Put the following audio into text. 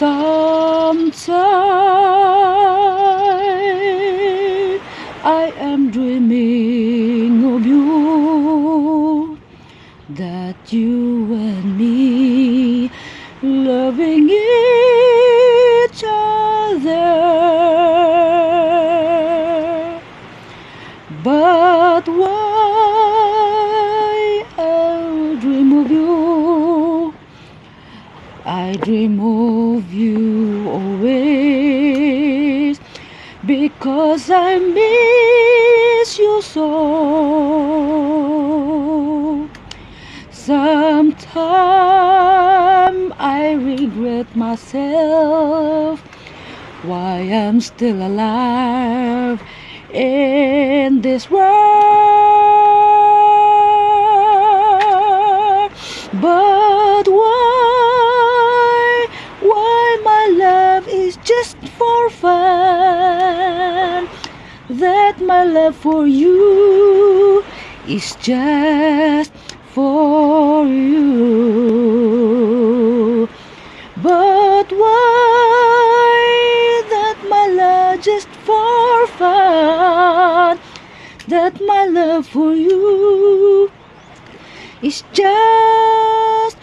Sometimes I am dreaming of you, that you and me loving each other. But why I dream of you always because I miss you so. Sometimes I regret myself why I'm still alive in this world. Just for fun? That my love for you is just for you. But why that my love just for fun? That my love for you is just